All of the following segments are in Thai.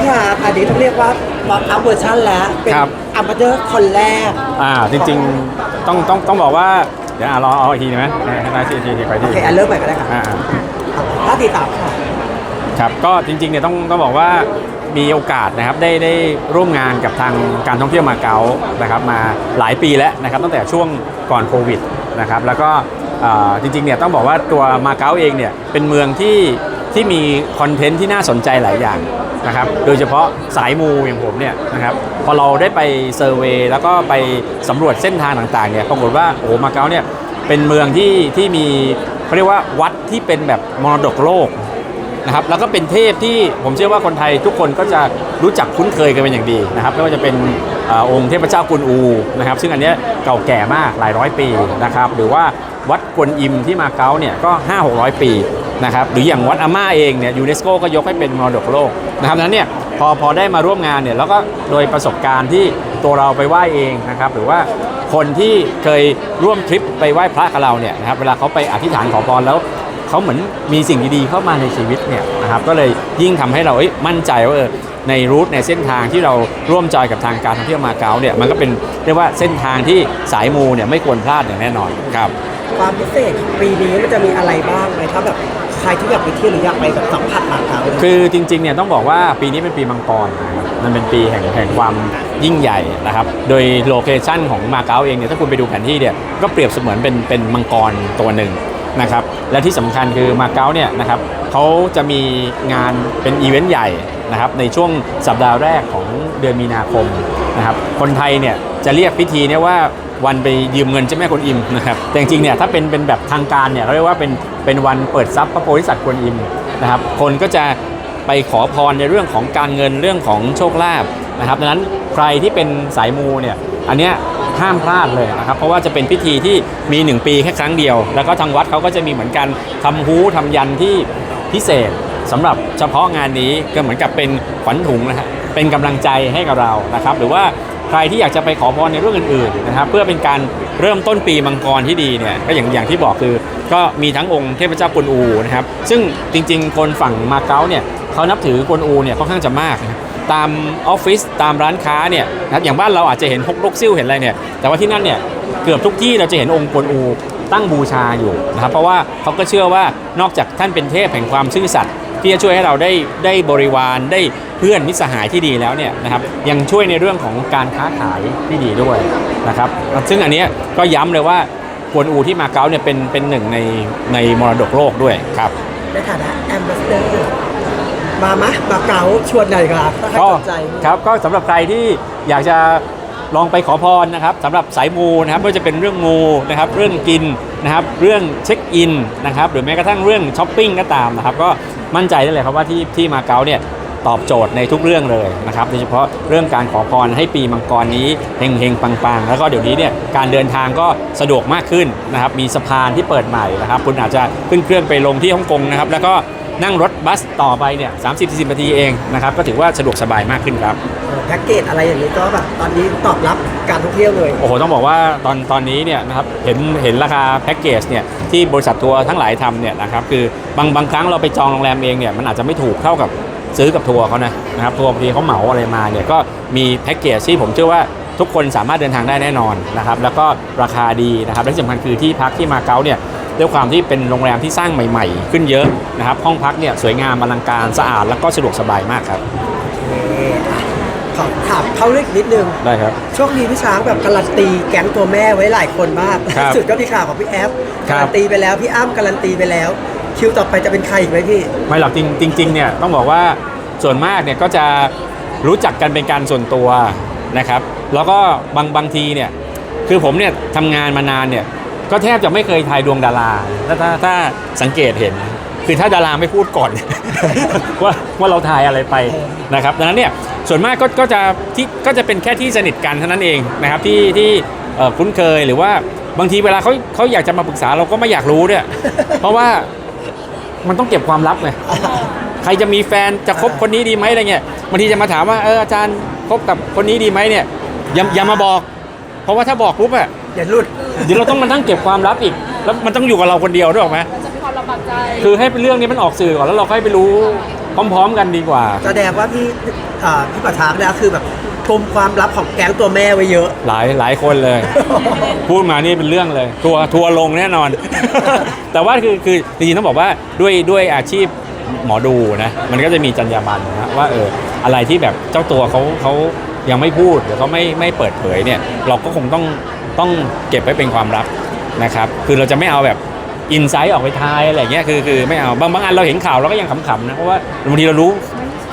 พี่อาร์ตอันนี้ต้องเรียกว่าล็อกอัพเวอร์ชันแล้ว เป็นครับ อัมบาเดอร์คนแรก อ่าจริงๆต้องต้องต้องบอกว่า เดี๋ยวอะรอเอาอีกทีได้ไหมให้ได้ทีทีทีไปโอที่เคอันเริ่มใหม่ก็ได้ค่ะอ่าถ้าตีสามค่ะ ครับก็จริงๆเนี่ยต้องต้องบอกว่ามีโอกาสนะครับได้ได้ร่วมงานกับทางการท่องเที่ยวมาเก๊านะครับมาหลายปีแล้วนะครับตั้งแต่ช่วงก่อนโควิดนะครับแล้วก็อ่าจริงๆเนี่ยต้องบอกว่าตัวมาเก๊าเองเนี่ยเป็นเมืองที่ที่มีคอนเทนต์ที่น่าสนใจหลายอย่าง นะครับโดยเฉพาะสายมูอย่างผมเนี่ยนะครับพอเราได้ไปเซอร์เวย์แล้วก็ไปสำรวจเส้นทางต่างๆเนี่ยปรากฏว่าโอ้มาเก๊าเนี่ยเป็นเมืองที่ที่มีเขาเรียกว่าวัดที่เป็นแบบมรดกโลกนะครับแล้วก็เป็นเทพที่ผมเชื่อว่าคนไทยทุกคนก็จะรู้จักคุ้นเคยกันเป็นอย่างดีนะครับไม่ว่าจะเป็นอองค์เทพเจ้ากุนอูนะครับ ซึ่งอันเนี้ยเก่าแก่มากหลายร้อยปีนะครับ หรือว่าวัดกวนอิมที่มาเก๊าเนี่ยก็ 5 6 0 0 ปี นะครับหรืออย่างวัดอาม่าเองเนี่ยยูเนสโกก็ยกให้เป็นมรดกโลกนะครับดังนั้นเนี่ยพอพอได้มาร่วมงานเนี่ยแล้วก็โดยประสบการณ์ที่ตัวเราไปไหว้เองนะครับหรือว่าคนที่เคยร่วมทริปไปไหว้พระกับเราเนี่ยนะครับเวลาเขาไปอธิษฐานขอพรแล้วเขาเหมือนมีสิ่งดีๆเข้ามาในชีวิตเนี่ยนะครับก็เลยยิ่งทำให้เราเอ้มั่นใจว่าเออในรูทในเส้นทางที่เราร่วมจอยกับทางการท่องเที่ยวมาเก๊าเนี่ยมันก็เป็นเรียกว่าเส้นทางที่สายมูเนี่ยไม่ควรพลาดอย่างแน่นอนครับ ความพิเศษปีนี้มันจะมีอะไรบ้างไหมถ้าแบบใครที่อยากไปเที่ยวหรืออยากไปแบบสัมผัสมาเก๊าคือจริงๆเนี่ยต้องบอกว่าปีนี้เป็นปีมังกรนะครับมันเป็นปีแห่งแห่งความยิ่งใหญ่นะครับโดยโลเคชันของมาเก๊าเองเนี่ยถ้าคุณไปดูแผนที่เนี่ยก็เปรียบเสมือนเป็นเป็นมังกรตัวหนึ่งนะครับและที่สำคัญคือมาเก๊าเนี่ยนะครับเขาจะมีงานเป็นอีเวนต์ใหญ่นะครับในช่วงสัปดาห์แรกของเดือนมีนาคมนะครับคนไทยเนี่ยจะเรียกพิธีเนี่ยว่า วันไปยืมเงินเจ้าแม่กวนอิมนะครับแต่จริงๆเนี่ยถ้าเป็นเป็นแบบทางการเนี่ยเขาเรียกว่าเป็นเป็นวันเปิดทรัพย์พระโพธิสัตว์กวนอิมนะครับคนก็จะไปขอพรในเรื่องของการเงินเรื่องของโชคลาภนะครับดังนั้นใครที่เป็นสายมูเนี่ยอันเนี้ยห้ามพลาดเลยนะครับเพราะว่าจะเป็นพิธีที่มี 1 ปีแค่ครั้งเดียว แล้วก็ทางวัดเขาก็จะมีเหมือนกันทำฮู้ทำยันที่พิเศษสำหรับเฉพาะงานนี้ก็เหมือนกับเป็นขวัญถุงนะฮะเป็นกำลังใจให้กับเรานะครับ หรือว่า ใครที่อยากจะไปขอพรในเรื่องอื่นๆนะครับเพื่อเป็นการเริ่มต้นปีมังกรที่ดีเนี่ยก็อย่างอย่างที่บอกคือ ก็มีทั้งองค์เทพเจ้ากวนอูนะครับซึ่งจริงๆ คนฝั่งมาเก๊าเนี่ยเขานับถือกวนอูเนี่ยค่อนข้างจะมากนะตามออฟฟิศตามร้านค้าเนี่ยนะครับอย่างบ้านเราอาจจะเห็นฮกลกซิ่วเห็นอะไรเนี่ยแต่ว่าที่นั่นเนี่ยเกือบทุกที่เราจะเห็นองค์กวนอูตั้งบูชาอยู่นะครับเพราะว่าเขาก็เชื่อว่านอกจากท่านเป็นเทพแห่งความซื่อสัตย์ ที่จะช่วยให้เราได้ได้บริวารได้เพื่อนมิตรสหายที่ดีแล้วเนี่ยนะครับยังช่วยในเรื่องของการค้าขายที่ดีด้วยนะครับซึ่งอันเนี้ยก็ย้ำเลยว่ากวนอูที่มาเก๊าเนี่ยเป็นเป็นหนึ่งในในมรดกโลกด้วยครับในฐานะแอมบาสเดอร์มามะมาเก๊าชวนหน่อยครับถ้าใครก็สนใจครับก็สำหรับใครที่อยากจะ ลองไปขอพรนะครับสำหรับสายมูนะครับไม่ว่าจะเป็นเรื่องมูนะครับเรื่องกินนะครับเรื่องเช็คอินนะครับหรือแม้กระทั่งเรื่องช้อปปิ้งก็ตามนะครับก็มั่นใจได้เลยครับว่าที่ที่มาเก๊าเนี่ยตอบโจทย์ในทุกเรื่องเลยนะครับโดยเฉพาะเรื่องการขอพรให้ปีมังกรนี้เฮงเฮงปังปังๆแล้วก็เดี๋ยวนี้เนี่ยการเดินทางก็สะดวกมากขึ้นนะครับมีสะพานที่เปิดใหม่นะครับคุณอาจจะขึ้นเครื่องไปลงที่ฮ่องกงนะครับแล้วก็ นั่งรถบัสต่อไปเนี่ยสามสิบสี่สิบนาทีเองนะครับก็ถือว่าสะดวกสบายมากขึ้นครับเออแพ็กเกจอะไรอย่างนี้ก็แบบตอนนี้ตอบรับการท่องเที่ยวเลยโอ้โหต้องบอกว่าตอนตอนนี้เนี่ยนะครับเห็นเห็นราคาแพ็กเกจเนี่ยที่บริษัททัวร์ทั้งหลายทำเนี่ยนะครับคือบางบางครั้งเราไปจองโรงแรมเองเนี่ยมันอาจจะไม่ถูกเท่ากับซื้อกับทัวร์เขานะนะครับทัวร์บางทีเขาเหมาอะไรมาเนี่ยก็มีแพ็กเกจที่ผมเชื่อว่าทุกคนสามารถเดินทางได้แน่นอนนะครับแล้วก็ราคาดีนะครับและที่สำคัญคือที่พักที่มาเก๊าเนี่ย ด้วยความที่เป็นโรงแรมที่สร้างใหม่ๆ ขึ้นเยอะนะครับ ห้องพักเนี่ยสวยงามอลังการสะอาดแล้วก็สะดวกสบายมากครับเอ่ออะขอถามเข้าเรื่องอีกนิดนึง ได้ครับ ช่วงนี้พี่ช้างแบบการันตีแก๊งตัวแม่ไว้หลายคนมากครับสุดก็พี่ข่าวของพี่แอฟครักาบ รันตีไปแล้วพี่อ้ำการันตีไปแล้ว คิวต่อไปจะเป็นใครอีกไหมพี่ ไม่หรอกจริงจริงๆเนี่ยต้องบอกว่าส่วนมากเนี่ยก็จะรู้จักกันเป็นการส่วนตัวนะครับ แล้วก็บางบางทีเนี่ยคือผมเนี่ยทำงานมานานเนี่ย ก็แทบจะไม่เคยทายดวงดาราถ้าถ้าถ้าสังเกตเห็น คือถ้าดาราไม่พูดก่อน ว่าว่าเราทายอะไรไปนะครับดังนั้นเนี่ยส่วนมากก็ก็จะที่ก็จะเป็นแค่ที่สนิทกันเท่านั้นเองนะครับที่ที่เอ่อคุ้นเคยหรือว่าบางทีเวลาเขาเขาอยากจะมาปรึกษาเราก็ไม่อยากรู้ด้วย เพราะว่ามันต้องเก็บความลับไงใครจะมีแฟนจะคบคนนี้ดีไหมอะไรเงี้ยบางทีจะมาถามว่าเอออาจารย์คบกับคนนี้ดีไหมเนี่ยอย่าอย่ามาบอก เพราะว่าถ้าบอกปุ๊บอะอย่าหลุดเดี๋ยวเราต้องมานั่งเก็บความลับอีก แล้วมันต้องอยู่กับเราคนเดียวด้วยหรอกไหมมันจะมีความลำบากใจคือให้เป็นเรื่องนี้มันออกสื่อก่อนแล้วเราค่อยไปรู้พร้อม ๆ กันดีกว่า แสดงว่าพี่อ่าพี่ประชาเนี่ยคือแบบกลมความลับของแก๊งตัวแม่ไว้เยอะ หลายหลายคนเลย พูดมานี่เป็นเรื่องเลยทัวร์ทัวร์ลงแน่นอน แต่ว่าคือคือจริงๆต้องบอกว่าด้วยด้วยอาชีพหมอดูนะมันก็จะมีจรรยาบรรณนะว่าเอออะไรที่แบบเจ้าตัวเขาเขา ยังไม่พูดหรือเขาไม่ไม่เปิดเผยเนี่ยเราก็คงต้องต้องเก็บไว้เป็นความลับนะครับคือเราจะไม่เอาแบบอินไซต์ออกไปทายอะไรอย่างเงี้ยคือคือไม่เอาบางบางอันเราเห็นข่าวเราก็ยังขำๆนะเพราะว่าบางทีเรารู้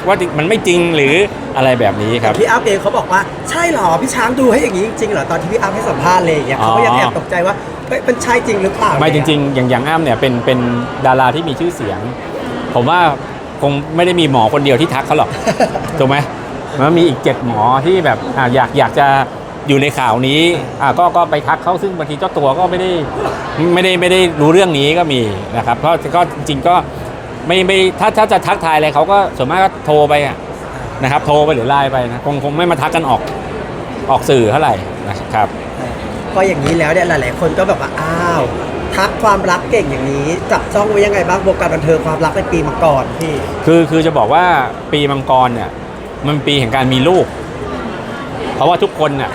ว่ามันไม่จริงหรืออะไรแบบนี้ครับพี่อัพเองเขาบอกว่าใช่เหรอพี่ช้างดูให้อย่างนี้จริงๆเหรอตอนที่พี่อัพให้สัมภาษณ์เลยอย่างเงี้ยอ๋อเขาก็ยังแอบตกใจว่าเฮ้ยมันใช่จริงหรือเปล่าไม่จริง ๆ อย่างอย่างอ้ำเนี่ยเป็นเป็นดาราที่มีชื่อเสียง ผมว่าคงไม่ได้มีหมอคนเดียวที่ทักเขาหรอกถูกไหม มันมีอีกเจ็ดหมอที่แบบอะอยากอยากจะอยู่ในข่าวนี้อะก็ก็ไปทักเขาซึ่งบางทีเจ้าตัวก็ไม่ได้ไม่ได้ไม่ได้รู้เรื่องนี้ก็มีนะครับเพราะก็จริงๆก็ไม่ไม่ถ้าถ้าจะทักทายอะไรเขาก็ส่วนมากก็โทรไปอะนะครับโทรไปหรือไลน์ไปนะคงคงไม่มาทักกันออกออกสื่อเท่าไหร่นะครับ ก็อย่างนี้แล้วเนี่ยหลายๆ คนก็แบบว่าอ้าวทักความรักเก่งอย่างนี้ จับจ้องไว้ยังไงบ้างวงการบันเทิงความรักในปีมาก่อนพี่คือคือจะบอกว่าปีมังกรเนี่ย มันเป็นปีแห่งการมีลูก เพราะว่าทุกคนน่ะ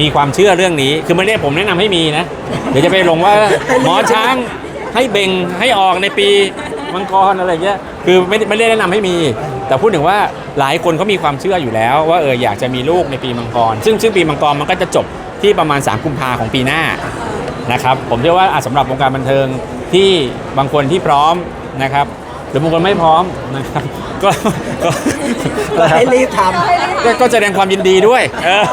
มีความเชื่อเรื่องนี้ คือไม่ได้ผมแนะนำให้มีนะ เดี๋ยวจะไปลงว่าหมอช้างให้เบ่งให้ออกในปีมังกรอะไรเงี้ย คือไม่ได้ไม่ได้แนะนำให้มี แต่พูดถึงว่าหลายคนเขามีความเชื่ออยู่แล้ว ว่าเอออยากจะมีลูกในปีมังกร ซึ่งซึ่งปีมังกรมันก็จะจบที่ประมาณ 3 กุมภาของปีหน้านะครับ ผมเชื่อว่าอะสำหรับวงการบันเทิงที่บางคนที่พร้อมนะครับ หรือบางคนไม่พร้อมนะครับก็ก็ก็ให้รีบทก็ก็แสดงความยินดีด้วยเออ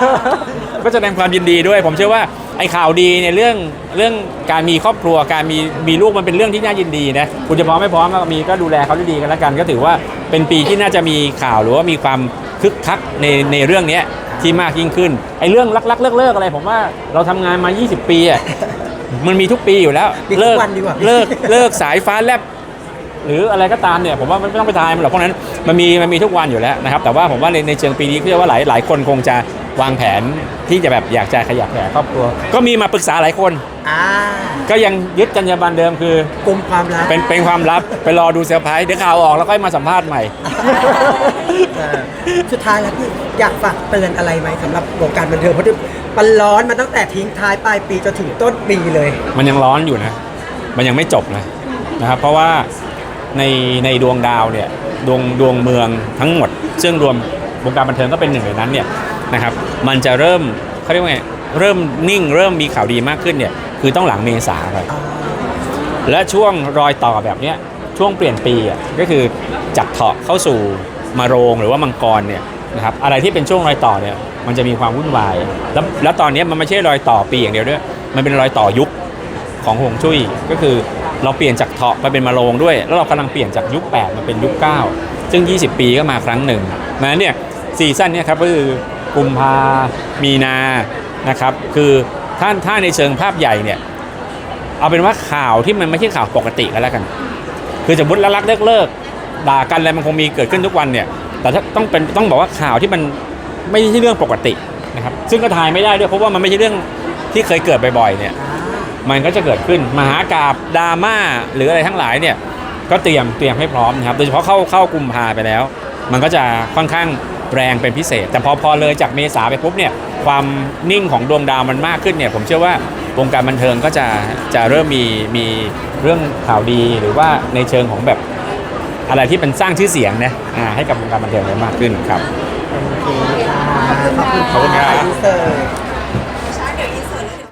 ก็แสดงความยินดีด้วย ผมเชื่อว่าไอ้ข่าวดีในยเรื่องเรื่องการมีครอบครัวการมีมีลูกมันเป็นเรื่องที่น่ายินดีนะคุณจะพร้อมไม่พร้อมก็มีก็ดูแลเขาดีๆกันแล้วกัน ก็ถือว่าเป็นปีที่น่าจะมีข่าวหรือว่ามีความคึกคักในในเรื่องเนี้ยที่มากยิ่งขึ้นไอ้เรื่องลักๆเลิกๆอะไรผมว่าเราทำงานมา 20 ปีอะมันมีทุกปีอยู่แล้วมีทุกเลิกวันดีกว่า เลิกเลิกสายฟ้าแลบ หรืออะไรก็ตามเนี่ยผมว่ามันไม่ต้องไปทายมันหรอกเพราะฉะนั้นมันมีมันมีทุกวันอยู่แล้วนะครับแต่ว่าผมว่าในในเชิงปีนี้เชื่อว่าหลายหลายคนคงจะวางแผนที่จะแบบอยากจะขยับแผ่ครอบครัว ก็มีมาปรึกษาหลายคนำอ่าก็ยังยึดจรรยาบรรณเดิมคือ กลมความรักเป็นเป็นความลับไปรอดูเซอร์ไพรส์เดี๋ยวข่าวออกแล้วค่อยมาสัมภาษณ์ใหม่ เออสุดท้ายแล้วพี่อยากฝากเตือนอะไรไหมสำหรับวงการบันเทิงเพราะที่มันร้อนมาตั้งแต่ทิ้งท้ายปลายปีจนถึงต้นปีเลย มันยังร้อนอยู่นะ มันยังไม่จบนะนะครับ เพราะว่า ในในดวงดาวเนี่ยดวงดวงเมืองทั้งหมด ซึ่งรวมวงการบันเทิงก็เป็นหนึ่งในนั้นเนี่ยนะครับมันจะเริ่มเขาเรียกว่าไงเริ่มนิ่งเริ่มมีข่าวดีมากขึ้นเนี่ยคือต้องหลังเมษาครับและช่วงรอยต่อแบบเนี้ยช่วงเปลี่ยนปีอะก็คือจากเถาะเข้าสู่มาโรงหรือว่ามังกรเนี่ยนะครับอะไรที่เป็นช่วงรอยต่อเนี่ยมันจะมีความวุ่นวาย แล้วแล้วตอนเนี้ยมันไม่ใช่รอยต่อปีอย่างเดียวด้วย มันเป็นรอยต่อยุคของหงจุ้ยก็คือ เราเปลี่ยนจากเถาะมาเป็นมาโรงด้วย แล้วเรากำลังเปลี่ยนจากยุค 8 มาเป็นยุค 9 ซึ่ง 20 ปีก็มาครั้งหนึ่งนั้นเนี่ยซีซั่นเนี่ยครับก็คือกุมภามีนานะครับคือถ้านถ้าในเชิงภาพใหญ่เนี่ยเอาเป็นว่าข่าวที่มันไม่ใช่ข่าวปกติก็แล้วกัน คือสมมติรักเลิกเลิกด่ากันอะไรมันคงมีเกิดขึ้นทุกวันเนี่ยแต่ถ้าต้องเป็นต้องบอกว่าข่าวที่มันไม่ใช่เรื่องปกตินะครับซึ่งก็ทายไม่ได้ด้วยเพราะว่ามันไม่ใช่เรื่องที่เคยเกิดบ่อยๆเนี่ย มันก็จะเกิดขึ้นมหากาบดราม่าหรืออะไรทั้งหลายเนี่ยก็เตรียมเตรียมให้พร้อมนะครับโดยเฉพาะเข้าเข้ากุมภาไปแล้ว มันก็จะค่อนข้างแรงเป็นพิเศษ แต่พอพอเลยจากเมษาไปปุ๊บเนี่ยความนิ่งของดวงดาวมันมากขึ้นเนี่ยผมเชื่อว่าวงการบันเทิงก็จะจะเริ่มมีมีเรื่องข่าวดีหรือว่าในเชิงของแบบอะไรที่เป็นสร้างชื่อเสียงนะอ่าให้กับวงการบันเทิงได้มากขึ้นครับโอเคค่ะขอบคุณขอบคุณครับยูเซอร์